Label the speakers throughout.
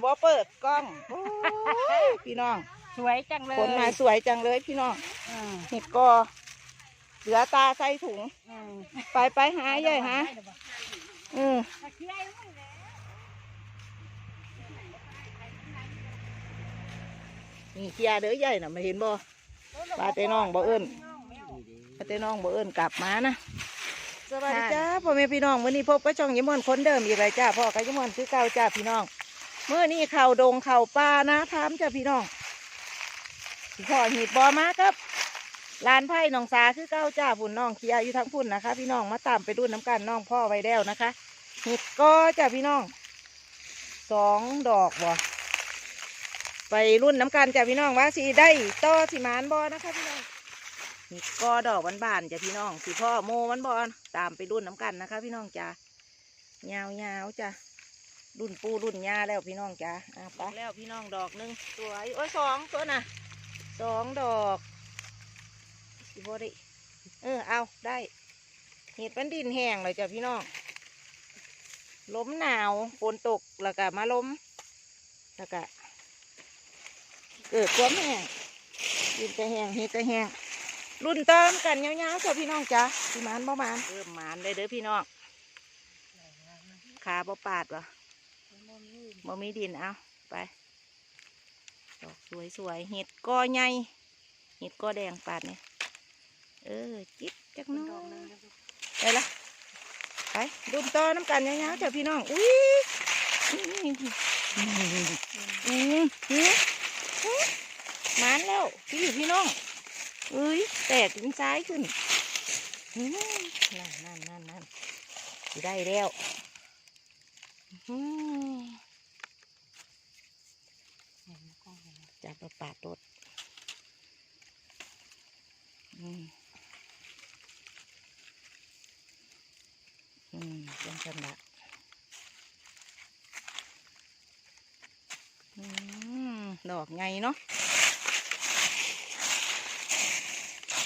Speaker 1: เอาบ่เปิดกล้องโอ้ยพี่น้อง
Speaker 2: สวยจังเลย
Speaker 1: ขนมาสวยจังเลยพี่น้อง
Speaker 2: อืม
Speaker 1: เห็ดก็เหลือตาใส่ถุง
Speaker 2: อืม
Speaker 1: ไปไปหาใหญ่ฮะอืมนี่เคลียร์เด้อใหญ่น่ะมาเห็นบ่ปลาเต้น้องบ่เอิ้นปลาเต้น้องบ่เอิ้นกลับมานะ สวัสดีจ้าพ่อแม่พี่น้องวันนี้พบกับช่องยิมอนคนเดิมอีกแล้วจ้าพ่อกับยิมอนคือเก่าจ้าพี่น้อง เมื่อนี้เข่าดงเข่าป่านะถามจ้าพี่น้องพ่อหีดบอมาครับลานไผ่หนองสาคือเก้าจ้าพุ่นน้องเคียอยู่ทั้งพุ่นนะคะ พี่น้องมาตามไปรุ่นน้ำกันน้องพ่อไว้แล้วนะคะห็ดก็จ้าพี่น้องสองดอกบ่ไปรุ่นน้ำกันจ้าพี่น้องว่าสีได้ต่อสีมานบอนะคะพี่น้องห็ดก็ดอกบานๆจ้าพี่น้องสีพ่อโมมันบอตามไปรุ่นน้ำกันนะคะ พี่น้องจ้ายาวยาวๆจ้า รุ่นปูรุ่นยาแล้วพี่น้องจ้าอะไปแล้วพี่น้องดอกหนึ่งสวยโอ้ยสองตัวน่ะสองดอกสิบ่ได้เออเอาได้ เห็ดมันดินแห้งเลยจ้ะพี่น้องล้มหนาวฝนตกแล้วก็มาล้มแล้วก็เกิดความแห้งดินจะแห้งเห็ดจะแห้งรุ่นเติมกันยาวๆจ้ะพี่น้องจ้ะพี่หมานบ่หมานเริ่มหมานเลยเด้อพี่น้องขาบ่ปาดวะ บ่มีดินเอาไป ดอกสวยๆเห็ดกอใหญ่เห็ดกอแดงปาดเนี่ยเออจิ๊บจักน้อยไปละไปดุมต่อน้ำกันยาวๆจ้ะพี่น้องอุ้ยอืมอืมมานแล้วพี่พี่น้องเอ้ยแตกถึงซ้ายขึ้นนั่นนั่นนั่นนั่นได้แล้วอืม จับมาปาดรถอืมอืมยังกันละอืมดอกไงเนาะ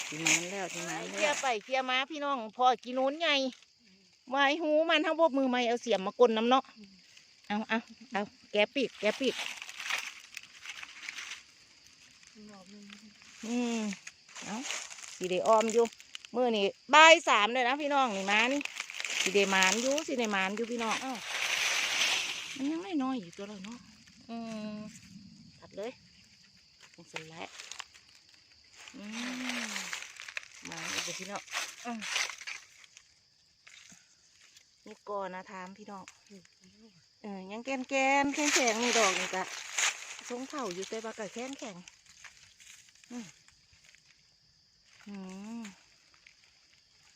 Speaker 1: ที่นั้นแล้วที่นั้นเคลียร์ไปเคลียร์มาพี่น้องพอกินนู้นไงไว้หูมันทั้งพวกมือไม่เอาเสียมมากลน้ำเนาะเอาเอาเอาแกะปีกแกะปีก อืมเอาสีเดออมอยู่มือนี่บ่ายสามเลยนะพี่น้องนี่มานี่สิเดมานอยู่สิเดมานอยู่พี่น้องอ้าวมันยังไม่น้อยอยู่ตัวเลยเนาะอืมตัดเลยเป็นสแล้วอืมมาอีกเดี๋ยวพี่น้องอืมนี่ก่อนนะทามพี่น้องเออยังแกนแกนแข็งแข็งๆนี่ดอกนี่กะทรงเข่าอยู่แต่ว่ากะแข็งแข็ง อืม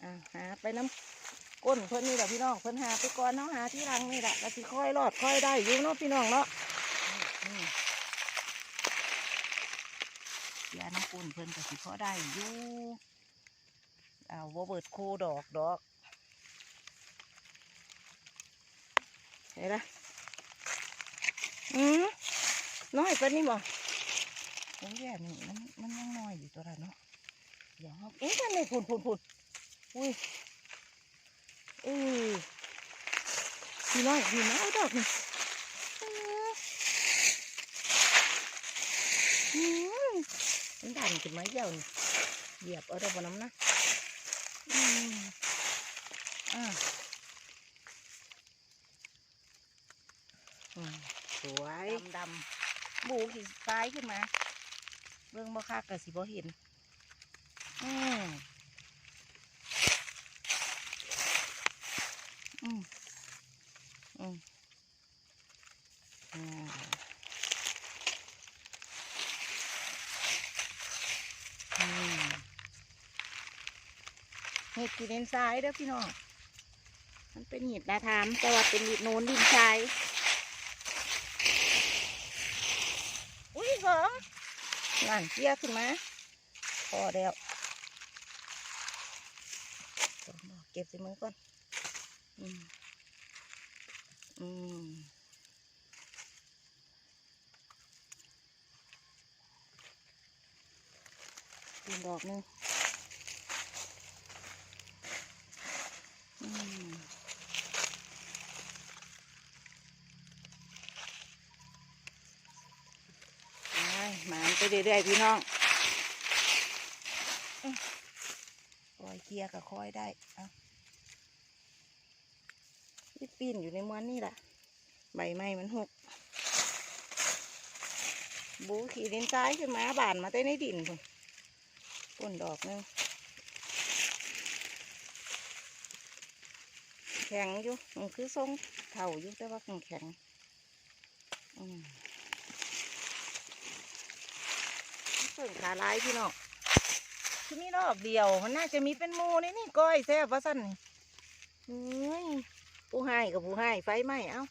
Speaker 1: อ่าหาไปน้ำก้นเพิ่นนี่แหละพี่น้องเพิ่นหาไปก่อนเนาะหาที่รังนี่แหละแล้วสิค่อยรอดค่อยได้อยู่เนาะพี่น้องเนาะอืมยาน้ำกุนเพิ่นก็สิพอยได้อยู่เอาวเบิดคูดอกดอกเห็นละอืมน้อยเพิ่นนี่บ่ โอ้ยแย่นี่มันมันยังน้อยอยู่ตัวละเนาะเดี๋ยวเอาเอ๊ะมันเลยพุ่นพุ่นพุ่นอุ้ยเออพี่น้อยพี่น้อยดอกนี่อืมมันดันขึ้นมาเยาวนี่เหยียบเอาได้บนน้ำนะอืมอ่าอืมสวยดำดำบูขีปลายขึ้นมา เบิ่งบ่คักก็สิบ่เห็น อืมอืมอืมอืมเห็ดกินเลนซ้ายเด้อพี่น้อง มันเป็นเห็ดนาทามแต่ว่าเป็นเห็ดโนนดินชาย อุ้ยสอง นั่นเกี้ยขึ้นมา พอแล้วเก็บใส่มือก่อน อืม อืมอีกดอกนึงอืม เรื่อยๆพี่น้องอื้อยเคลียร์กับคอยได้อานี่ปีนอยู่ในม้วนนี่แหละใบไม้มันหกบูขี่ดินซ้ายขึ้นมาบานมาเต้ในดินพุ่นต้นดอกนึงแข็งอยู่มันคือทรงเท่าอยู่แต่ว่าแข็งแข็งอืม เพิ่งขาลายพี่น้องคือมีดอกเดียว มันน่าจะมีเป็นมูนี่นี่ก้อยแซ่บว่าสั้นเฮ้ยผู้ให้กับผู้ให้ไฟไหม้เอ้า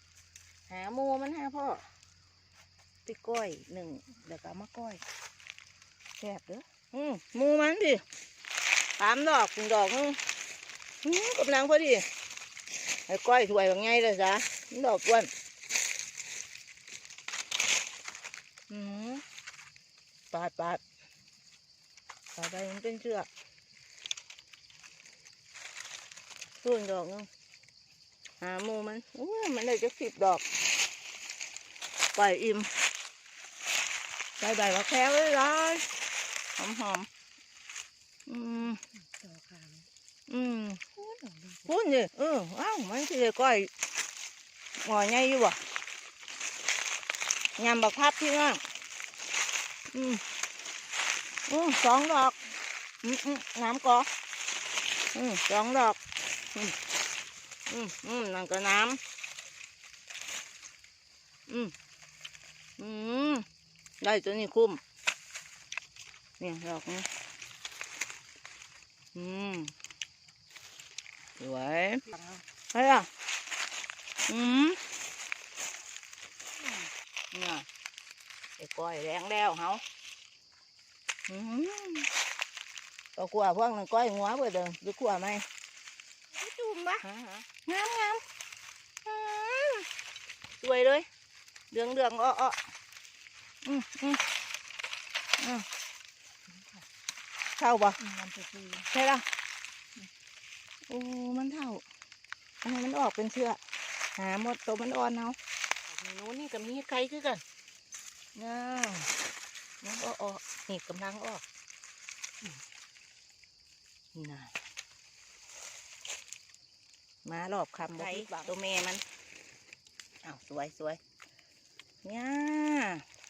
Speaker 1: หาหมูมันหาพ่อไปก้อยหนึ่งเดี๋ยวก็มาก้อยแซ่บเด้ออืมมูมันดิสามดอกถึงดอกนึงอืมกำลังพอดีไอ้ก้อยถวยว่าไงเลยจ้ะดอกอ้วนอืม ปาดปาดปาดไปมันเป็นเชือกส่วนดอกนึงหาหมูมันอู้ยมันได้จะสิบดอกปล่อยอิ่มใส่ใบมะแขวเลยเลยหอมหอมๆอืม
Speaker 2: ต่อขาง
Speaker 1: อืม
Speaker 2: พูดหน่อยดิ
Speaker 1: พูดดิเอออ้าวมันคือก้อยงอใหญ่อยู่บ่ยำบักพับพี่น้อง อืมอืมสองดอกอืมอืมน้ำกออืมสองดอกอืมอืมอืมนั่นก็น้ำอืมอืมได้ตัวนี้คุ้มเนี่ยดอกนี้อืมสวยเฮ้ยอะอืมเนี่ย ไอ้ก้อยแรงแล้วเฮาอืมก็กลัวพวกนั้นก้อยงัวเบิดเดิมหรือกลัวไหมจุ่มปะงามงามอืมสวยเลยเดืองเดืองอ้ออ้ออืมอืมอืมเข้าปะ
Speaker 2: มันจะคือ
Speaker 1: ใช่ละโอ้มันเท่าอันนี้มันออกเป็นเชือกหาหมดตัวมันอ่อนเอามีนู้นนี่กับมีไก่คือกัน น้าน้องอ้ออกนี่กำลังออกนี่นะมารอบคำบ่ผิดหวังตัวเมมันอ้าวสวยสวยเนี่ย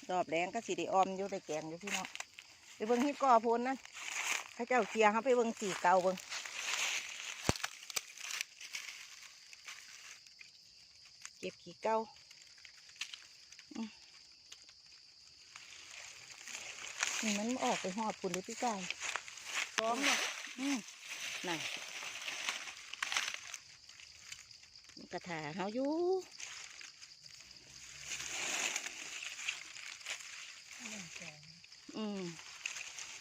Speaker 1: รอบแดงก็สีไดออมอยู่ได้แกงอยู่พี่น้องไปเบิ่งที่ก่อโพนนั่นข้าเจ้าเคลียร์เขาไปเบิ่งสีเก่าเบิ่งเก็บขี้เก่าอืมนี่ มันออกไปหอดปุ่นเลยพี่ไก่พร้อมเนาะอืมนั่นมันกระถาเขาอยู่อืม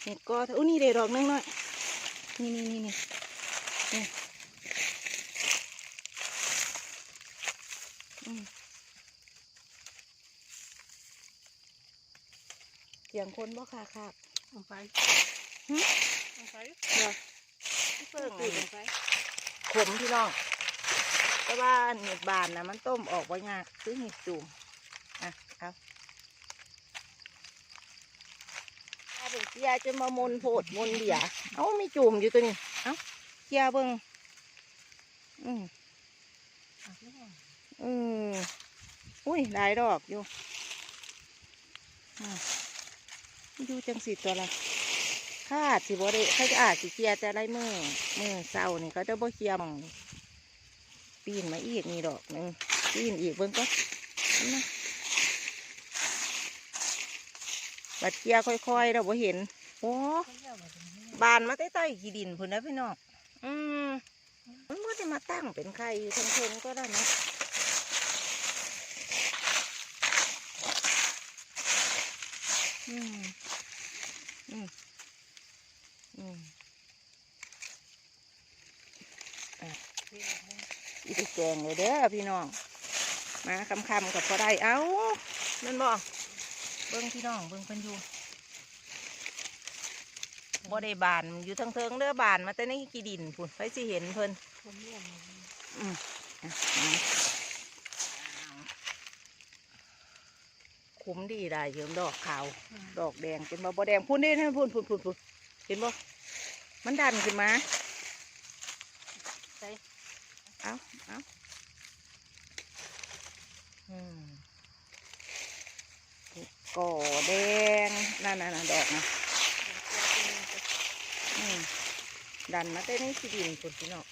Speaker 1: เห็ดก็อุ้นี่เด็ดดอกนึงหน่อย นี่นี่นี่นี่นี่อืมเสียงคนบ่ค่ะค่ะ
Speaker 2: ลงไป
Speaker 1: หึ
Speaker 2: ลงไป
Speaker 1: เดี๋ยวเพิ่ง
Speaker 2: ล
Speaker 1: อัน
Speaker 2: ง
Speaker 1: นี้
Speaker 2: ไป
Speaker 1: ขมพี่น้องแต่ว่าเห็ดบานนะมันต้มออกว่ายากคือเห็ดจูมอะเอาถ้าเป็นเกียจะมามนโพดมนเดียเอามีจูมอยู่ตัวนี้เอาเกียเบิ้งอืม
Speaker 2: อะพี่น้อง
Speaker 1: อืมอุ้ยหลายดอกอยู่ อยู่จังสิตัวละคาดสิบ่ได้เขาจะอาจสิเกียแต่ไรมือมือเศร้านี่เขาจะบ่เคียมปีนมาอีกนี่ดอกหนึงปีนอีกเบิ่งก็นะบัดเกียค่อยๆเราบ่เห็นโอ้
Speaker 2: เขานนี่
Speaker 1: บานมาใต้ๆขี้ดินพุ่นนะพี่น้องอืมมันไม่ได้มาตั้งเป็นไข่อยู่ทั้งเทงก็ได้นะอืม อืม อืมอะอีก แกงเลยเด้อพี่น้อง มาคำคำๆกับพอได้เอ้านั่นบ่เบิ้งพี่น้องเบิ้งเพิ่นอยู่บ่ได้บานอยู่ทั้งเทิงเด้อบานมาแต่ในกีดินพุ่นไปสิเห็นเพิ่นอืมคุ้มดีได้เยิมดอกขาว ดอกแดงเป็นบ่บ่แดงพุ่นนี่นะพุ่นพุ่นพุ่นพุ่นเห็นบ่มันดันขึ้นมา
Speaker 2: ใส่
Speaker 1: เอาเอาอืมก่อแดง นั่นน่ะดอกนะดันมาได้ในที่ดินพุ่นพี่น้อง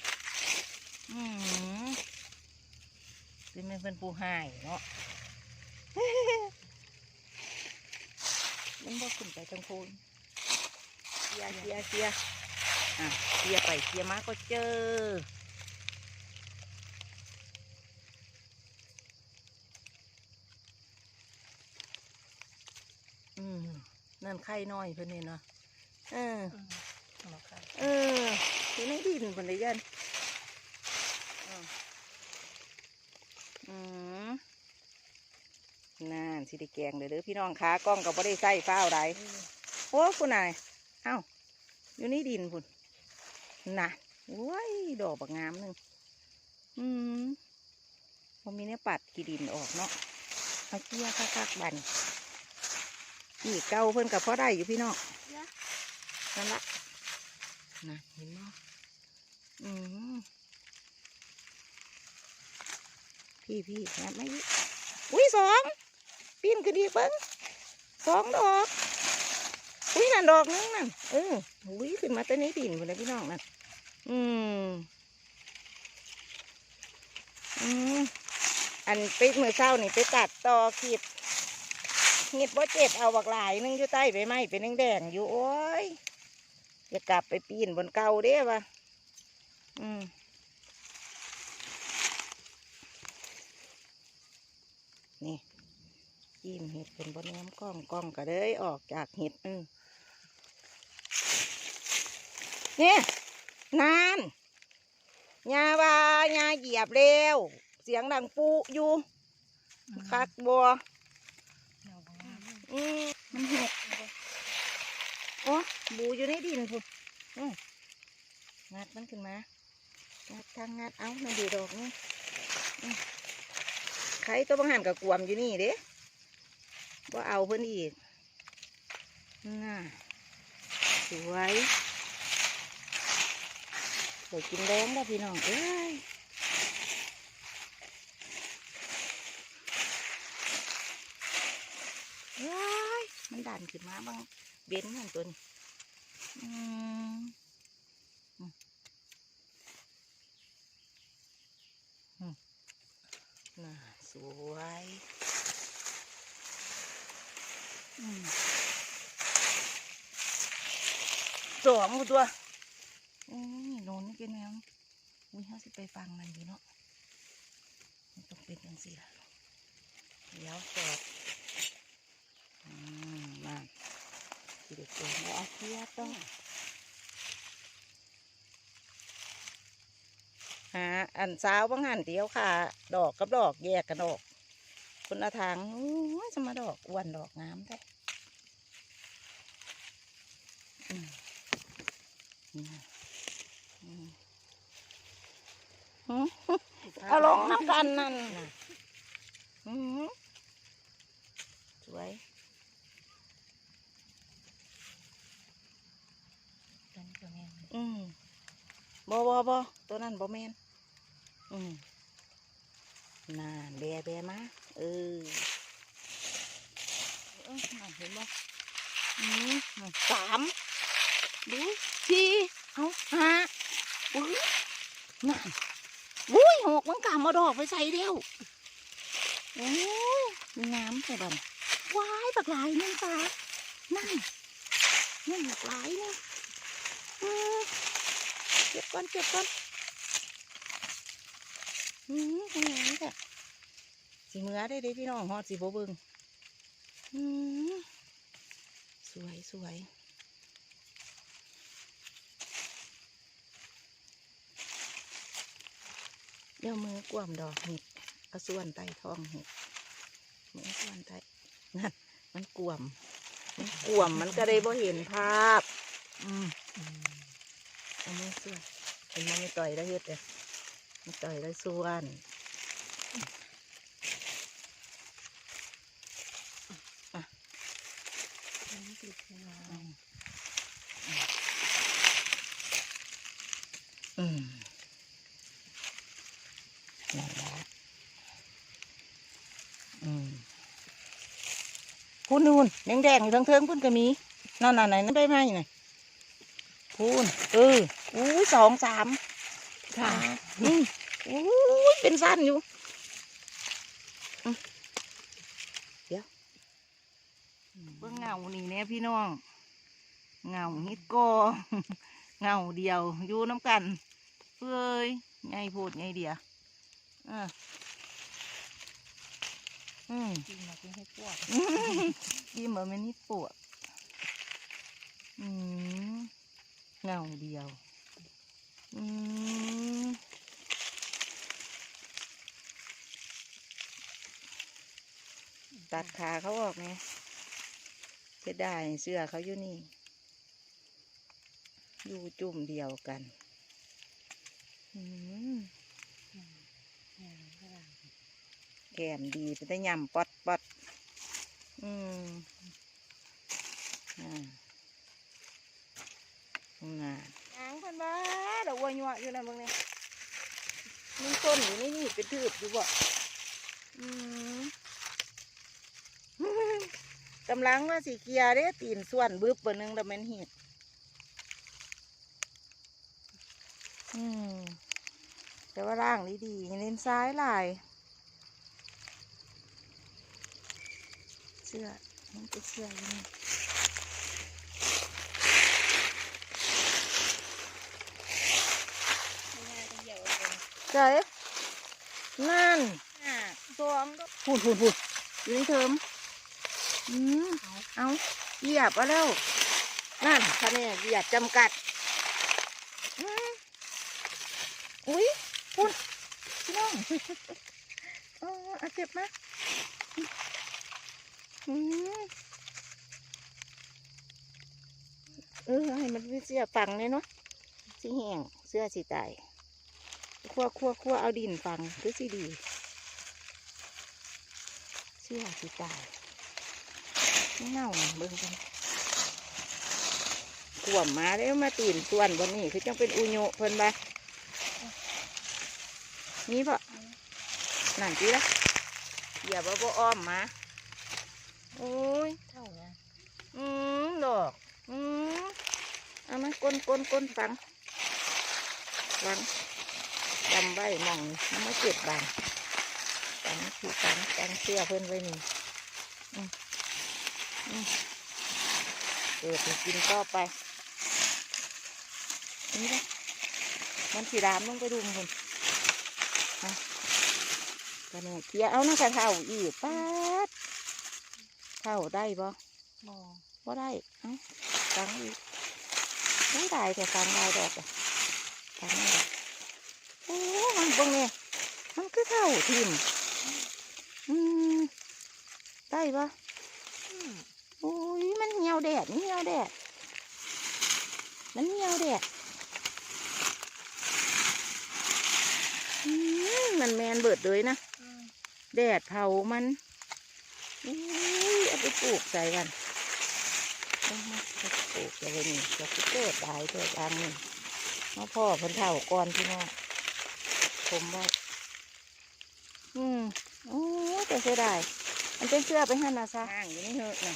Speaker 1: อืมเป็นแม่นเป็นผู้ให้เนาะมันบ่ขึ้นไปทางคนเสียเสียเสียอะเสียไปเสียมาก็เจอม นั่นไข่น้อยเพิ่นนี่เนาะเออ
Speaker 2: อืมเอามาค่ะ
Speaker 1: เอออยู่ในดินเพิ่นได้ยันอ่าอืมนั่นสิได้แกงเด้อเด้อพี่น้องขากล้องก็บ่ได้ใส่ฟ้าวใดโอ้คุณนายเอ้าอยู่ในดินพุ่นน่ะว้ยดอกบักงามหนึ่งอืมผมมีเนื้อปัดกีดินออกเนาะเอาเกี้ยคักๆบัน อีกเก่าเพิ่นกับพ่อได้อยู่พี่น้องนั่นละน่ะเห็นเนาะอืมพี่พี่แอบไม่อุ้ยสองปีนขึ้นดีเบิ้งสองดอกอุ้ยนั่นดอกนึงนั่นเอออุ้ยขึ้นมาแต่ในดินหมดเลยพี่น้องนั่นอืมอืมอันไปมือเช้านี่ไปตัดต่อขีด เห็ดบ่เจ็บเอาบักหลายนึงอยู่ใต้ใบไม้เป็นแดงๆอยู่โอ้ยอย่ากลับไปปีนบนเก่าเด้ปะอืมนี่ยิ้มเห็ดเป็นบนน้ำกล้องกล้องก็เลยออกจากเห็ดอืมนี่นานยาวายาเหยียบเร็ว เสียงดังปูอยู่คักบัว
Speaker 2: เดี๋ยวของงา ม
Speaker 1: อืมมันหกโอ้บูอยู่ในดินพุ่นงัดมันขึ้นมางัดทางงัดเอามันดีดอกนี่ใครตัวบังหันกับกวมอยู่นี่เด้ว่าเอาเพิ่นอีกน่าสวยสวยกินแดงแล้วพี่น้องเอ้ยว้าย มันขึ้นมาบ้างเบ้นมันตัวนี้น่าสวยอสองตัวอืมโนนนี่เป็นแนวอุ้ยเขาสิไปฟังมันอยู่เนาะมันต้องเป็นยังสิล่ะเดี๋ยวสอดอืมมา สิเด็กเกินแล้วเอาเทียบต้องหาอันสาวบางหันเดียวค่ะ ดอกกับดอกแยกกันดอกคนละทางโอ้ยจะมาดอกอ้วนดอกงามได้อืมอืมอืมอืมเอาลงน้ำกันนั่นน่ะอืมสวย
Speaker 2: ตัวนี้ตัวแม่น
Speaker 1: อืม บอบอบอตัวนั้นบอแมนอืมน่าแบะแบะมาเออเออนั่นเห็นบ่อืมนั่นสามดูสี่เอาห้าอุ้ยนั่นอุ้ยหกมันกำมาดอกไปใส่เดียวโอ้ยงามใช่บ่นว้ายบักหลายนึงตานั่นนั่นบักหลายนึงอืม เก็บก่อนเก็บก่อนอืมทำงานจ้ะสีเมือได้เด้พี่น้องฮอดสีโบเบิงอืมสวยสวยเดี๋ยวมือกวมดอกเห็ดเอาส่วนไตทองเห็ดมือส่วนไตนั่นมันกวมมันกวมมันก็ได้บ่เห็นภาพ อืม เอาไม่สวนเป็นมันไม่ต่อยได้เฮ็ดเลยไม่ต่อยได้ส่วนอืมนี่ละอืมคุณนูนแดงๆอยู่ทั้งเทิงคุณก็มีนั่นๆไหนนั่นได้ไหมไหน พูนเอออู้ยสองสาม
Speaker 2: ค่ะ
Speaker 1: อืมอู้ยเป็นสั้นอยู่อืมเดี๋ยวเบิ่งเงานี่เนี่ยพี่น้องเงาฮิตโกเงาเดียวอยู่น้ำกันเพื่อยไงพูดไงเดียวอะอืม
Speaker 2: จริงมาเป็นให้พวก
Speaker 1: ยิ้มเหมือนมันนิดปวดอืม เงาเดียว อืมตัดขาเขาออกไหมจะได้เสื้อเขาอยู่นี่ อยู่จุ่มเดียวกัน อืมแกมดีไปแต่ยำปอดปอดอืมอ่าน่ะหางพันบ้าดอกวัวหยวอยู่ นะมึงเนี่ยมีต้นอยู่ในนี่เป็นทืบอยู่บ่อืมกำลังว่าสีเกียร์เด้ตีนส่วนบึบเบอร์นึงแต่มันเห็ดอืมแต่ว่าร่างนี้ดีเน้นซ้ายลายเสื้อมันเป็นเสื้ออยู่นี่ เจ๊นั่นอะสองก็พูดพูดพูดอยู่ในเทอมอืมเอาเหยียบเอาแล้ว นั่นคะแนนเหยียบจำกัดอืมอุ้ยพูดพี่น้องเออเอาเจ็บไหมอืมเออให้มันมีเสื้อฝังเลยเนาะสีแห้งเสื้อสีตาย คั่วคั่วคั่วเอาดินฝังคือสีดีเสื้อสีตายไม่เน่าเบิ่งกันขวมมาแล้วมาตีนส่วนบนนี้คือจังเป็นอุโยเพิ่นบะนี่ปะนั่นจีละอย่าบ่บ่อ้อมมา โอ้ย
Speaker 2: เท่านะ
Speaker 1: อืมดอก อืมเอามาก้นก้นก้นฟังฟัง จำไว้หมองน้ำมาเก็บบางฟังคือฟังฟังเสื้อเพิ่นไว้นี่อืมอืมเกิดให้กินต่อไป นี่นะมันสีดามลงไปดูมันเอากระเนยเคียเอาน้ำกระเท่าอีกป๊าดเท่าได้บ่
Speaker 2: มอง
Speaker 1: บ่ได้เอ้าฟังอีกไม่ได้แต่ฟังได้ดอกอะฟังไม่ได้ โอ้มันเบงเนี่ยมันคือเท่าทิมอืมได้ปะโอ้ยมันเหี่ยวแดดมันเหี่ยวแดดมันเหี่ยวแดดอืมมันแมนเบิดเลยนะแดดเผามันอุ้ยเอาไปปลูกใส่กันต้องมาปลูกใส่ไว้นี่จะเกิดได้เกิดอังนี่มาพ่อพิ่นเท่าก่อนพี่น้อง ผมไว้อืมโอ้ยแต่เสียดายมันเป็นเสื้อไปหั่นนะซะห่างอยู่นี่เหอะนะ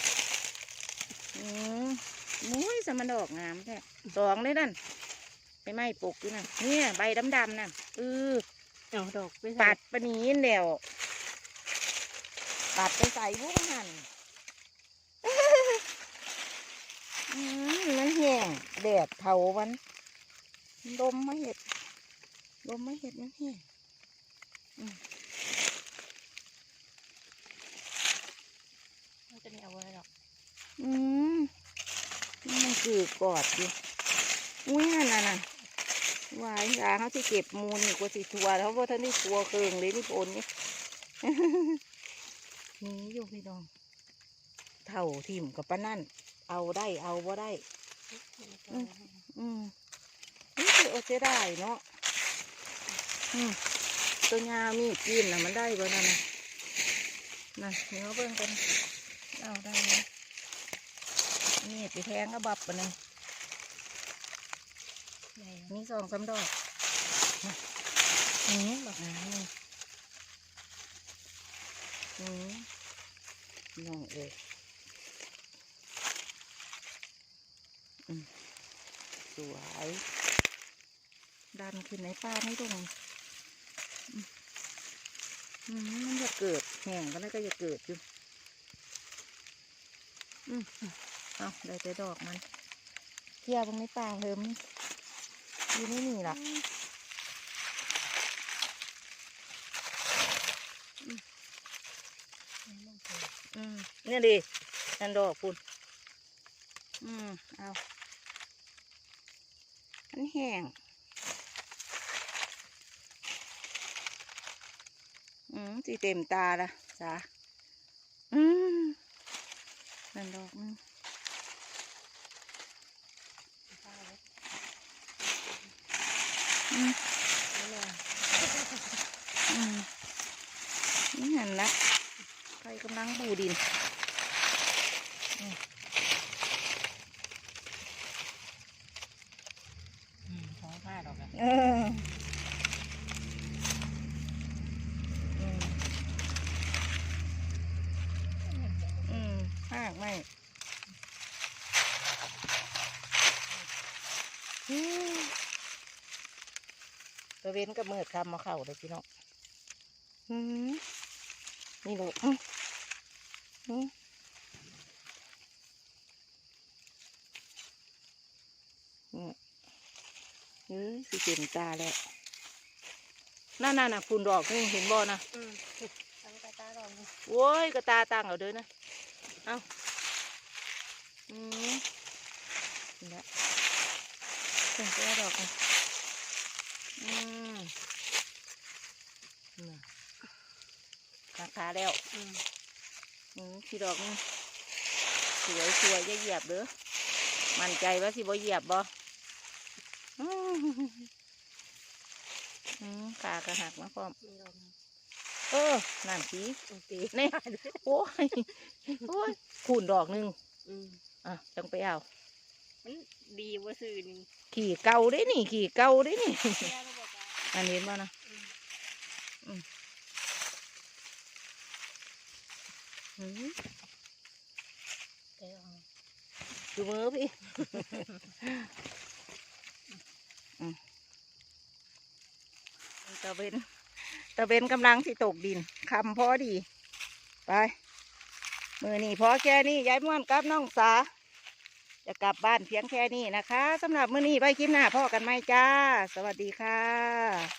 Speaker 1: อืมมุ้ยสมันดอกงามแท้สองเลยนั่นไปไหม้ปลูกอยู่นั่นเนี่ยใบดำๆนั่นเออ
Speaker 2: เอาดอกไป
Speaker 1: ปัดปะนีนเดียวปัดไปใส่พวกหันอืมมันแห้งแดดเผามันลมมาเห็ด ลมมาเห็ดมันแห้ง
Speaker 2: มันจะไม่เอาไว้หรอก
Speaker 1: อืมมันคือกอดอยู่อุ้ยนั่นน่ะน่ะวายยาเขาที่เก็บมูนี่กว่าสิทัวเขาเพราะท่านนี่ทัวเคืองเลยนี่โอนนี่นี่อยู่พี่น้อง เท่าทิมกับปะนั่น เอาได้เอาบ่ได้ อืมนี่คือโอเจได้เนาะอืม ตัวยามีกินนะมันได้บ่นั่นนะนั่นเนื้อเบิ่งกันเอาได้ไหมนี่ไปแทงก็บับปะนึงมีสองสาดอก
Speaker 2: อืมบบนั้นเลย
Speaker 1: อืมน้องเอ้ยสวยดันขึ้นในป้าไม่ตรง มันจะเกิดแห้งก็น่าก็จะเกิดอยู่อืมเอาได้แต่ดอกมันเที่ยวตรงในป่าเฮิมอยู่ไม่มีหรอกอืมเนี่ยดินันดอกคุณอืมเอามันแห้ง อืม สีเต็มตาละจ้าอืมนั่นดอกนึงอืมอืมนี่หันละใครกำลังบูดิน
Speaker 2: อืมท้องผ้าดอกอะ
Speaker 1: เอออืมอืมมากไม่อืมตะ เว้นกับมืดคำมาเข้าเลยพี่น้องอืมนี่ลูกอืมอืมอืมเอ้ยสิเต็มตาแล้วนั่นน่ะน่ะฝุ่นดอกนี่เห็นบ่นะ
Speaker 2: อืมตั้งตาตาดอกนี่
Speaker 1: โว้ยกระตาตั้งเอาเด้อนะ เอาอืมนี่แหละเป็นตัวดอกนะอืมน่ะขาขา แล้ว
Speaker 2: อืม
Speaker 1: อืมที่ดอกนี่สวยสวยจะเหยียบเด้อมั่นใจว่าสิบ่เหยียบบ่อืมอืมขากระหักมาพร้อม
Speaker 2: มีดอกนึง
Speaker 1: เออนั่นสี
Speaker 2: โอเค
Speaker 1: นี่โอ้ยโอ้ยคูณดอกหนึ่ง
Speaker 2: อืม
Speaker 1: อะจังไปเอา
Speaker 2: มันดีว่าซื้อนี่
Speaker 1: ขี่เก่าได้นี่ขี่เก่าได้นี่
Speaker 2: เชื่อแล้วบอกว่า
Speaker 1: อันนี้มานะ
Speaker 2: อืม
Speaker 1: อืมอืม
Speaker 2: เดี๋ยวเอา
Speaker 1: ดูมือพี่อืมตะเวนตะเวนกำลังสิตกดินคำพอดี ไป มือนี่พอแค่นี้ยายม่วนกับน้องสา จะกลับบ้านเพียงแค่นี้นะคะสำหรับมื้อนี้ไปคลิปหน้าพ่อกันไหมจ้า สวัสดีค่ะ